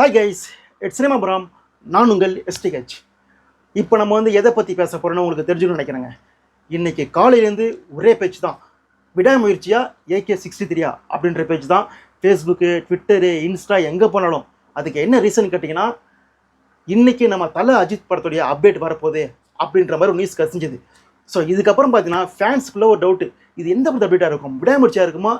Hi guys it's சினிமாபுரம் நான் உங்கள் எஸ்டிஹெச் இப்போ நம்ம வந்து எதை பற்றி பேச போகிறோன்னு உங்களுக்கு தெரிஞ்சுக்கணும்னு நினைக்கிறேங்க. இன்றைக்கி காலையிலேருந்து ஒரே பேச்சு தான். விடாமுயற்சியாக ஏகே சிக்ஸ்டி த்ரீயா அப்படின்ற பேஜ் தான். ஃபேஸ்புக்கு ட்விட்டரு இன்ஸ்டா எங்கே போனாலும். அதுக்கு என்ன ரீசன் கேட்டிங்கன்னா இன்றைக்கி நம்ம தலை அஜித் படத்துடைய அப்டேட் வரப்போகுது அப்படின்ற மாதிரி ஒரு நியூஸ் கசிஞ்சுது. ஸோ இதுக்கப்புறம் பார்த்தீங்கன்னா ஃபேன்ஸ்க்குள்ளே ஒரு டவுட்டு இது எந்த படத்தை அப்டேட்டாக இருக்கும்? விடாமுயற்சியாக இருக்குமா?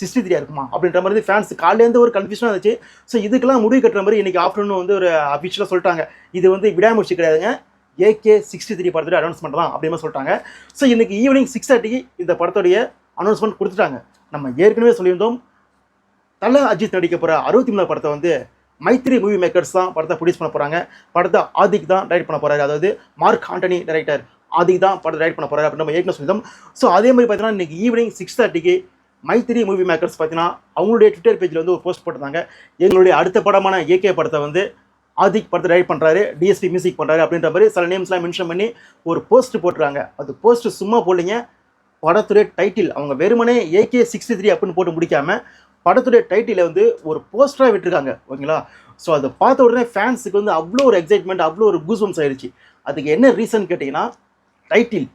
சிக்ஸ்டி த்ரீயா இருக்குமா? அப்படின்ற மாதிரி ஃபேன்ஸ் காலையிலேருந்து ஒரு கன்ஃபியூஷனாக இருந்துச்சு. ஸோ இதுக்கெல்லாம் முடிவு கட்டுற மாதிரி இன்றைக்கி ஆஃப்டர்நூன் வந்து ஒரு அஃபிஷியலாக சொல்லிட்டாங்க. இது வந்து விடாமுயற்சி கிடையாதுங்க. ஏகே சிக்ஸ்டி த்ரீ படத்தோட அனௌன்ஸ்மெண்ட் தான் அப்படின்னு சொல்லிட்டாங்க. ஸோ இன்றைக்கி ஈவினிங் சிக்ஸ் தேர்ட்டிக்கு இந்த படத்தோடைய அனௌன்ஸ்மெண்ட் கொடுத்துட்டாங்க. நம்ம ஏற்கனவே சொல்லியிருந்தோம். தல அஜித் நடிக்க போகிற அறுபத்தி மூணு படத்தை வந்து மைத்ரி மூவி மேக்கர்ஸ் தான் படத்தை ப்ரொடியூஸ் பண்ண போகிறாங்க படத்தை ஆதிக் தான் டைரக்ட் பண்ண போகிறாரு அதாவது மார்க் ஆண்டனி டைரக்டர் ஆதிக் தான் படத்தை டைரக்ட் பண்ண போகிறாரு அப்படின்னு நம்ம ஏற்கனவே சொல்லியிருந்தோம். ஸோ அதே மாதிரி பார்த்தீங்கன்னா இன்றைக்கி ஈவினிங் சிக்ஸ் தேர்ட்டிக்கு மைத்ரி மூவி மேக்கர்ஸ் பார்த்தீங்கன்னா அவங்களுடைய ட்விட்டர் பேஜில் வந்து ஒரு போஸ்ட் போட்டிருந்தாங்க. எங்களுடைய அடுத்த படமான ஏகே படத்தை வந்து ஆதிக் படத்தை டைரக்ட் பண்ணுறாரு டிஎஸ்பி மியூசிக் பண்ணுறாரு அப்படின்ற மாதிரி சில நேம்ஸ்லாம் மென்ஷன் பண்ணி ஒரு போஸ்ட் போட்டுருக்காங்க. அது போஸ்ட் சும்மா போடலீங்க. படத்துடைய டைட்டில் அவங்க வெறுமனே ஏகே சிக்ஸ்டி த்ரீ அப்படின்னு போட்டு முடிக்காமல் படத்துடைய டைட்டிலை வந்து ஒரு போஸ்டராக விட்டுருக்காங்க. ஓகேங்களா? ஸோ அதை பார்த்த உடனே ஃபேன்ஸுக்கு வந்து அவ்வளோ ஒரு எக்ஸைட்மெண்ட் அவ்வளோ ஒரு கூஸ்பம்ஸ் ஆயிடுச்சு அதுக்கு என்ன ரீசன் கேட்டிங்கன்னா டைட்டில்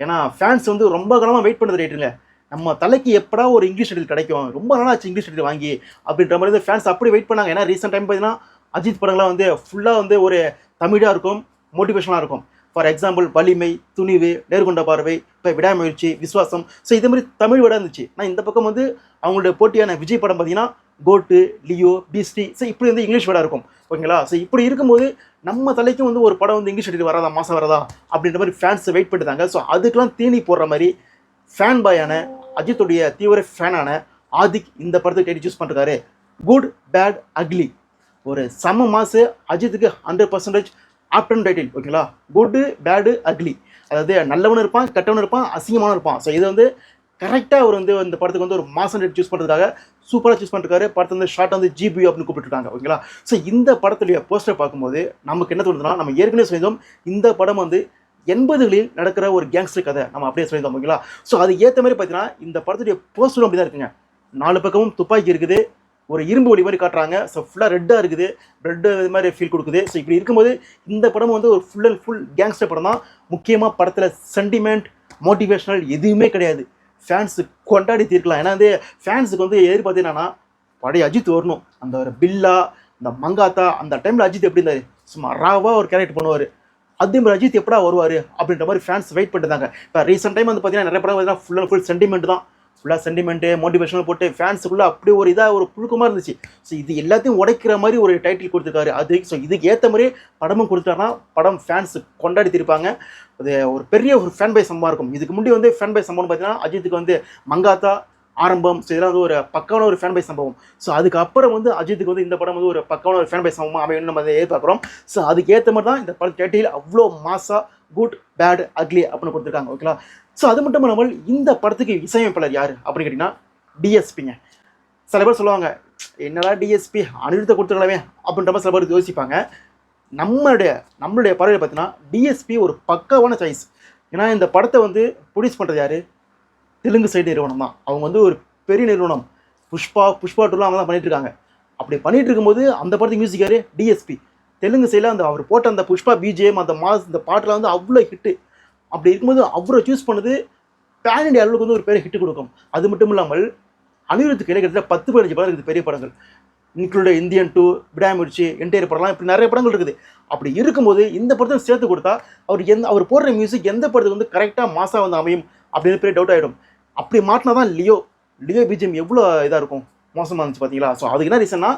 ஏன்னா ஃபேன்ஸ் வந்து ரொம்ப காலமாக வெயிட் பண்ணுறது ரைட்டுங்க நம்ம தலைக்கு எப்படா ஒரு இங்கிலீஷ் டைட்டில் கிடைக்கும்? ரொம்ப நாளாச்சு இங்கிலீஷ் டைட்டில் வாங்கி அப்படின்ற மாதிரி ஃபேன்ஸ் அப்படி வெயிட் பண்ணாங்க. ஏன்னா ரீசெண்ட் டைம் பார்த்தீங்கன்னா அஜித் படங்கள்லாம் வந்து ஃபுல்லாக வந்து ஒரு தமிழாக இருக்கும் மோட்டிவேஷனாக இருக்கும். ஃபார் எக்ஸாம்பிள் வலிமை துணிவு நேர்கொண்ட பார்வை இப்போ விடாமுயற்சி விஸ்வாசம் ஸோ இதே மாதிரி தமிழ் விட இருந்துச்சு. ஆனால் இந்த பக்கம் வந்து அவங்களுடைய போட்டியான விஜய் படம் பார்த்தீங்கன்னா கோட்டு லியோ பிஸ்டி ஸோ இப்படி வந்து இங்கிலீஷ் வேர்டாக இருக்கும். ஓகேங்களா? ஸோ இப்படி இருக்கும்போது நம்ம தலைக்கும் வந்து ஒரு படம் வந்து இங்கிலீஷ் எடுத்து வராதா? மாதம் வரதா? அப்படின்ற மாதிரி ஃபேன்ஸ் வெயிட் பண்ணிட்டாங்க. ஸோ அதுக்கெல்லாம் தீனி போடுற மாதிரி ஃபேன் பாயான அஜித்துடைய தீவிர ஃபேனான ஆதிக் இந்த படத்தை டேடி சூஸ் பண்ணுறாரு குட் பேட் அக்லி ஒரு சம மாசு அஜித்துக்கு ஹண்ட்ரட் பர்சன்டேஜ் ஆப்டன் டைட்டில் ஓகேங்களா குட்டு பேடு அக்லி அதாவது நல்லவனும் இருப்பான் கெட்டவனும் இருப்பான் அசிங்கமான இருப்பான். ஸோ இது வந்து கரெக்டாக அவர் வந்து இந்த படத்துக்கு வந்து ஒரு மாசம் டேட் சூஸ் பண்ணுறதுக்காக சூப்பராக சூஸ் பண்ணிருக்காரு படத்தை வந்து ஷார்ட் வந்து ஜிபி அப்படின்னு கூப்பிட்டுருக்காங்க ஓகேங்களா ஸோ இந்த படத்துடைய போஸ்டர் பார்க்கும்போது நமக்கு என்ன தோணுதுன்னா நம்ம ஏற்கனவே செய்தோம் இந்த படம் வந்து எண்பதுகளில் நடக்கிற ஒரு கேங்ஸ்டர் கதை. நம்ம அப்படியே சொல்லியிருந்தோம் ஓகேங்களா? ஸோ அது ஏற்ற மாதிரி பார்த்தீங்கன்னா இந்த படத்துடைய போஸ்டரும் அப்படி தான் இருக்குங்க. நாலு பக்கமும் துப்பாக்கி இருக்குது. ஒரு இரும்பு ஒளி மாதிரி காட்டுறாங்க. ஸோ ஃபுல்லாக ரெட்டாக இருக்குது. ரெட்டு இது மாதிரி ஃபீல் கொடுக்குது. ஸோ இப்படி இருக்கும்போது இந்த படம் வந்து ஒரு ஃபுல் அண்ட் ஃபுல் கேங்ஸ்டர் படம் தான். முக்கியமாக படத்தில் சென்டிமெண்ட் மோட்டிவேஷனல் எதுவுமே கிடையாது. ஃபேன்ஸு கொண்டாடி தீர்க்கலாம். ஏன்னா வந்து ஃபேன்ஸுக்கு வந்து எதிர்பார்த்து என்னன்னா பழைய அஜித் வரணும். அந்த ஒரு பில்லா அந்த மங்காத்தா அந்த டைமில் அஜித் எப்படி இருந்தார்? சும்மா ராவாக ஒரு கேரக்டர் பண்ணுவார். அதே மாதிரி அஜித் எப்படா வருவார் அப்படின்ற மாதிரி ஃபேன்ஸ் வெயிட் பண்ணிருந்தாங்க இப்போ ரீசெண்ட் டைம் வந்து பார்த்தீங்கன்னா நிறைய படம் பார்த்தீங்கன்னா ஃபுல் அண்ட் ஃபுல் சென்டிமெண்ட் தான். ஃபுல்லாக சென்டிமெண்ட்டு மோட்டிவேஷனல் போட்டு ஃபேன்ஸுக்குள்ளே அப்படி ஒரு இதாக ஒரு புழுக்கமாக இருந்துச்சு. ஸோ இது எல்லாத்தையும் உடைக்கிற மாதிரி ஒரு டைட்டில் கொடுத்துருக்காரு. அது ஸோ இதுக்கு ஏற்ற மாதிரி படமும் கொடுத்தாருன்னா படம் ஃபேன்ஸ் கொண்டாடி திருப்பாங்க. அது ஒரு பெரிய ஒரு ஃபேன் பை சம்பவம் இருக்கும். இதுக்கு முன்னாடி வந்து ஃபேன் பை சம்பவம் பார்த்தீங்கன்னா அஜித்துக்கு வந்து மங்காத்தா ஆரம்பம் ஸோ இதெல்லாம் வந்து ஒரு பக்கான ஒரு ஃபேன் பை சம்பவம். ஸோ அதுக்கப்புறம் வந்து அஜித்துக்கு வந்து இந்த படம் வந்து ஒரு பக்கான ஒரு ஃபேன் பை சம்பவம் அமையும் நம்ம அதை எதிர்பார்க்குறோம். ஸோ அதுக்கு ஏற்ற மாதிரி தான் இந்த படம் டைட்டில் அவ்வளோ மாசா குட் பேட் அக்லி அப்படின்னு கொடுத்துருக்காங்க ஓகேங்களா ஸோ அது மட்டும் இல்லாமல் இந்த படத்துக்கு இசையமைப்பாளர் யார் அப்படின்னு கேட்டிங்கன்னா டிஎஸ்பிங்க சில பேர் சொல்லுவாங்க என்னடா டிஎஸ்பி அனிருத்த கொடுத்துருக்கலாமே அப்படின்ற மாதிரி சில பேர் யோசிப்பாங்க. நம்மளுடைய நம்மளுடைய பறவை பார்த்தீங்கன்னா டிஎஸ்பி ஒரு பக்காவான சாய்ஸ் ஏன்னா இந்த படத்தை வந்து ப்ரொடியூஸ் பண்ணுறது யார்? தெலுங்கு சைடு நிறுவனம் தான் அவங்க வந்து ஒரு பெரிய நிறுவனம். புஷ்பா புஷ்பா டூலாம் அவங்க தான் பண்ணிட்டு இருக்காங்க அப்படி பண்ணிட்டு இருக்கும்போது அந்த படத்துக்கு மியூசிக் யாரு? டிஎஸ்பி தெலுங்கு சைடில் அந்த அவர் போட்ட அந்த புஷ்பா பிஜிஎம் அந்த மாஸ் இந்த பாட்டில் வந்து அவ்வளோ ஹிட்டு அப்படி இருக்கும்போது அவரை சூஸ் பண்ணது பேன் இண்டியா அளவுக்கு வந்து ஒரு பெரிய ஹிட் கொடுக்கும். அது மட்டும் இல்லாமல் அனிருத்துக்கு இடையே கிட்டத்தட்ட பத்து பதினஞ்சு படம் இருக்குது. பெரிய படங்கள். இன்க்ளூட இந்தியன் டூ விடாமுயற்சி என்டையர் படம்லாம் இப்படி நிறைய படங்கள் இருக்குது. அப்படி இருக்கும்போது இந்த படத்தை சேர்த்து கொடுத்தா அவர் எந்த அவர் போடுற மியூசிக் எந்த படத்துக்கு வந்து கரெக்டாக மாசாக வந்து அமையும் அப்படின்னு பெரிய டவுட் ஆகிடும் அப்படி மாட்டினா தான் லியோ லியோ பிஜிஎம் எவ்வளோ இதாக இருக்கும்? மோசமாக இருந்துச்சு பார்த்தீங்களா ஸோ அதுக்கு என்ன ரீசன்னா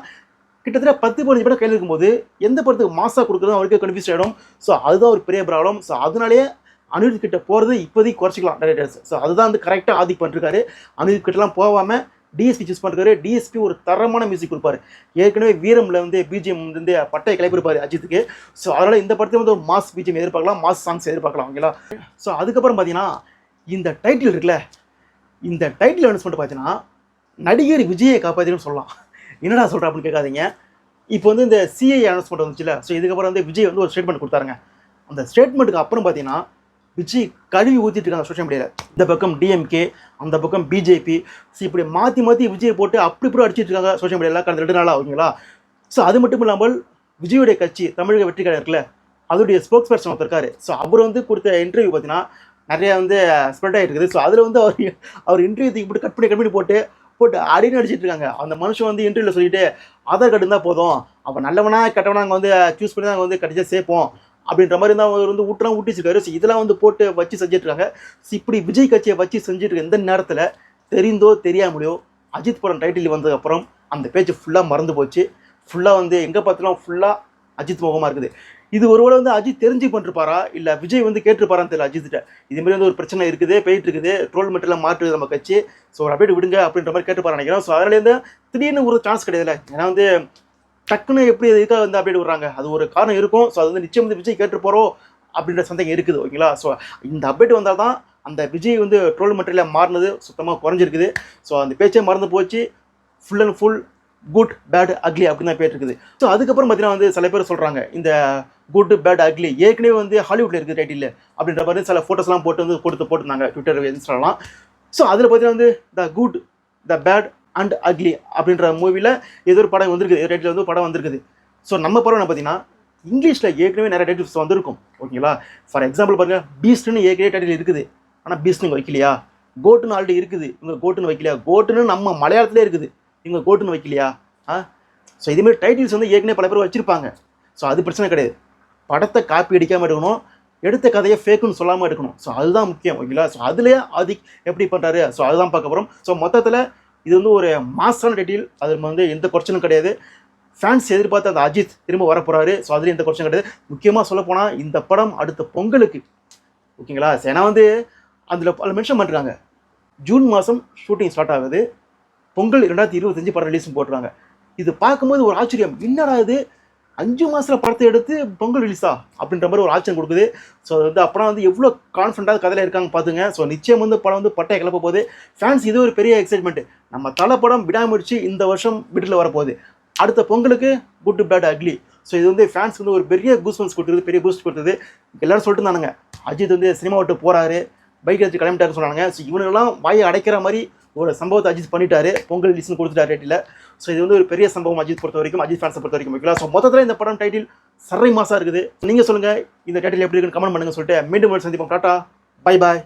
கிட்டத்தட்ட பத்து பதினஞ்சு படம் கையில் இருக்கும்போது எந்த படத்துக்கு மாசாக கொடுக்குறது அவருக்கே கன்ஃபியூஸ் ஆகிடும் ஸோ அதுதான் ஒரு பெரிய ப்ராப்ளம் ஸோ அதனாலேயே அனிருத் கிட்ட போகிறது இப்போதைக்கு குறைச்சிக்கலாம் டேரக்டர்ஸ் ஸோ அதுதான் வந்து கரெக்டாக ஆதிக் பண்ணிருக்காரு. அனிருத் கிட்டலாம் போகாமல் டிஎஸ்பி சூஸ் பண்ணிருக்காரு டிஎஸ்பி ஒரு தரமான மியூசிக் கொடுப்பாரு. ஏற்கனவே வீரமில் வந்து பிஜிஎம் வந்து பட்டையை கிளப்பிருப்பாரு அஜித்துக்கு. ஸோ அதனால் இந்த படத்தை வந்து ஒரு மாஸ் பிஜிஎம் எதிர்பார்க்கலாம் மாஸ் சாங்ஸ் எதிர்பார்க்கலாம் ஓகேங்களா ஸோ அதுக்கப்புறம் பார்த்தீங்கன்னா இந்த டைட்டில் இருக்குல்ல இந்த டைட்டில் அனௌன்ஸ்மெண்ட் பார்த்தீங்கன்னா நடிகர் விஜயை காப்பாற்றினு சொல்லலாம். என்னடா சொல்கிறா அப்படின்னு கேட்காதீங்க. இப்போ வந்து இந்த சிஐ அனௌன்ஸ்மெண்ட் வந்துச்சுல ஸோ இதுக்கப்புறம் வந்து விஜய் வந்து ஒரு ஸ்டேட்மெண்ட் கொடுத்தாருங்க. அந்த ஸ்டேட்மெண்ட்டுக்கு அப்புறம் பார்த்தீங்கன்னா விஜய் கழுவி ஊற்றிட்டு இருக்காங்க சோஷியல் மீடியாவில் இந்த பக்கம் டிஎம்கே அந்த பக்கம் பிஜேபி ஸோ இப்படி மாற்றி மாற்றி விஜய் போட்டு அப்படி இப்படி அடிச்சிட்டு இருக்காங்க சோஷியல் மீடியாவில் கடந்த ரெண்டு நாளாக ஓகேங்களா? ஸோ அது மட்டும் இல்லாமல் விஜயுடைய கட்சி தமிழக வெற்றி கழகம் இருக்குல்ல அதோடைய ஸ்போக்ஸ் பர்சன் ஒருத்தர் இருக்காரு. ஸோ அவர் வந்து கொடுத்த இன்டர்வியூ பார்த்தீங்கன்னா நிறைய வந்து ஸ்ப்ரெட் ஆகிட்டு இருக்குது ஸோ அதில் வந்து அவர் அவர் இன்டர்வியூ தூக்கி போட்டு கட் பண்ணி கட் பண்ணி போட்டு போட்டு அடின்னு அடிச்சிட்டு இருக்காங்க. அந்த மனுஷன் வந்து இன்டர்வியூவில் சொல்லிட்டு ஆதார் கார்டு இருந்தால் போதும். அவன் நல்லவனா கெட்டவனா அங்கே வந்து சூஸ் பண்ணி தான் அங்கே வந்து கடைசியாக சேர்ப்போம். அப்படின்ற மாதிரி தான் அவர் வந்து ஊட்டலாம் ஊட்டிச்சிருக்காரு. ஸோ இதெல்லாம் வந்து போட்டு வச்சு செஞ்சுட்டு இருக்காங்க ஸோ இப்படி விஜய் கட்சியை வச்சு செஞ்சுட்டு இருக்க இந்த நேரத்தில் தெரிந்தோ தெரியாமலையோ அஜித் படம் டைட்டில் வந்ததுக்கப்புறம் அந்த பேச்சு ஃபுல்லாக மறந்து போச்சு. ஃபுல்லாக வந்து எங்கே பார்த்தாலும் ஃபுல்லாக அஜித் முகமாக இருக்குது. இது ஒருவேளை வந்து அஜித் தெரிஞ்சு பண்ணிருப்பாரா? இல்லை விஜய் வந்து கேட்டிருப்பாரான்னு தெரியல அஜித்திட்ட இது மாதிரி வந்து ஒரு பிரச்சனை இருக்குது போயிட்டு இருக்குது ட்ரோல் மெட்டெல்லாம் மாற்றுது நம்ம கட்சி. ஸோ ஒரு அப்டேட் விடுங்க அப்படின்ற மாதிரி கேட்டுப்பாரு நினைக்கிறேன். ஸோ அதுலேருந்து திடீர்னு ஒரு சான்ஸ் கிடையாதுல்ல. ஏன்னா வந்து டக்குன்னு எப்படி இதுக்காக வந்து அப்டேட் விடுறாங்க? அது ஒரு காரணம் இருக்கும். ஸோ அது வந்து நிச்சயம் வந்து விஜய் கேட்டு போகிறோம் அப்படின்ற சந்தேகம் இருக்குது ஓகேங்களா? ஸோ இந்த அப்டேட் வந்தால் தான் அந்த விஜய் வந்து ட்ரோல் மெட்டீரியலாக மாறினது சுத்தமாக குறைஞ்சிருக்குது. ஸோ அந்த பேச்சே மறந்து போச்சு. Full and full good bad ugly அப்படின்னு தான் பேர் இருக்குது. ஸோ அதுக்கப்புறம் பார்த்தீங்கன்னா வந்து சில பேர் சொல்கிறாங்க இந்த குட் பேட் அக்லி ஏற்கனவே வந்து ஹாலிவுட்டில் இருக்குது டைட்டில் அப்படின்ற மாதிரி சில ஃபோட்டோஸ்லாம் போட்டு வந்து கொடுத்து போட்டிருந்தாங்க ட்விட்டர் இன்ஸ்டாலாம் ஸோ அதில் பார்த்தீங்கன்னா வந்து the good the bad and ugly அப்படின்ற மூவியில் ஏதோ ஒரு படம் வந்திருக்குது. டைட்டில் வந்து படம் வந்திருக்குது. ஸோ நம்ம படம் என்ன பார்த்தீங்கன்னா இங்கிலீஷில் ஏற்கனவே நிறைய டைட்டில்ஸ் வந்திருக்கும். ஓகேங்களா? ஃபார் எக்ஸாம்பிள் பாருங்கள் பீஸ்ட்னு ஏற்கனவே டைட்டில் இருக்குது. ஆனால் பீஸ்ட்னு வைக்கலையா? கோட்டுன்னு ஆல்ரெடி இருக்குது. இவங்க கோட்டுன்னு வைக்கலையா? கோட்டுன்னு நம்ம மலையாளத்திலே இருக்குது. இவங்க கோட்டுன்னு வைக்கலையா? ஆ? ஸோ இதுமாரி டைட்டில்ஸ் வந்து ஏற்கனவே பல பேர் வச்சுருப்பாங்க. ஸோ அது பிரச்சனை கிடையாது. படத்தை காப்பி அடிக்காமல் எடுக்கணும். எடுத்த கதையை ஃபேக்குன்னு சொல்லாமல் எடுக்கணும். ஸோ அதுதான் முக்கியம் ஓகேங்களா? ஸோ அதுலேயே அது எப்படி பண்ணுறாரு ஸோ அதுதான் பார்க்க போகிறோம் ஸோ மொத்தத்தில் இது வந்து ஒரு மாசான டைட்டில் அது வந்து எந்த குறைச்சலும் கிடையாது. ஃபேன்ஸ் எதிர்பார்த்த அந்த அஜித் திரும்ப வர போகிறாரு ஸோ அதுலேயும் எந்த குறைச்சலும் கிடையாது. முக்கியமாக சொல்லப்போனால் இந்த படம் அடுத்த பொங்கலுக்கு ஓகேங்களா? ஏன்னா வந்து அதில் பல மென்ஷன் பண்ணுறாங்க ஜூன் மாதம் ஷூட்டிங் ஸ்டார்ட் ஆகுது. பொங்கல் ரெண்டாயிரத்தி இருபத்தஞ்சு படம் ரிலீஸும் போட்டுருவாங்க இது பார்க்கும்போது ஒரு ஆச்சரியம். என்னடா இது? அஞ்சு மாதத்தில் படத்தை எடுத்து பொங்கல் ரிலீஸா அப்படின்ற மாதிரி ஒரு ஆச்சரியம் கொடுக்குது. ஸோ வந்து அப்புறம் வந்து எவ்வளோ கான்ஃபிடண்டாக கதையில் இருக்காங்க பார்த்துங்க ஸோ நிச்சயம் வந்து படம் வந்து பட்டையை கிளப்ப போகுது. ஃபேன்ஸ் இது ஒரு பெரிய எக்ஸைட்மெண்ட் நம்ம தலை படம் விடாமுடிச்சு இந்த வருஷம் வீட்டில் வரப்போகுது. அடுத்த பொங்கலுக்கு குட் பேட் அக்லி ஸோ இது வந்து ஃபேன்ஸ் வந்து ஒரு பெரிய கூஸ்பன்ஸ் கொடுத்தது பெரிய பூஸ்ட் கொடுத்தது. எல்லாரும் சொல்லிட்டு இருந்தானுங்க. அஜித் வந்து சினிமா விட்டு போகிறாரு பைக் வச்சு கிளம்பிட்டாருன்னு சொன்னாங்க ஸோ இவனுங்கெல்லாம் வாயை அடைக்கிற மாதிரி ஒரு சம்பவத்தை அஜித் பண்ணிட்டாரு. பொங்கல் லிஸ்ட்னு கொடுத்துட்டாரு ரேட்டில் ஸோ இது வந்து ஒரு பெரிய சம்பவம் அஜித் பொறுத்த வரைக்கும் அஜித் ஃபேன்ஸை பொறுத்த வரைக்கும் ஓகேங்களா ஸோ மொத்தத்தில் இந்த படம் டைட்டில் சரை மாதம் இருக்குது. நீங்கள் சொல்லுங்கள் இந்த டைட்டில் எப்படி இருக்குன்னு கமெண்ட் பண்ணுங்கள் சொல்லிட்டு மீண்டும் ஒரு சந்திப்போம். Tata bye bye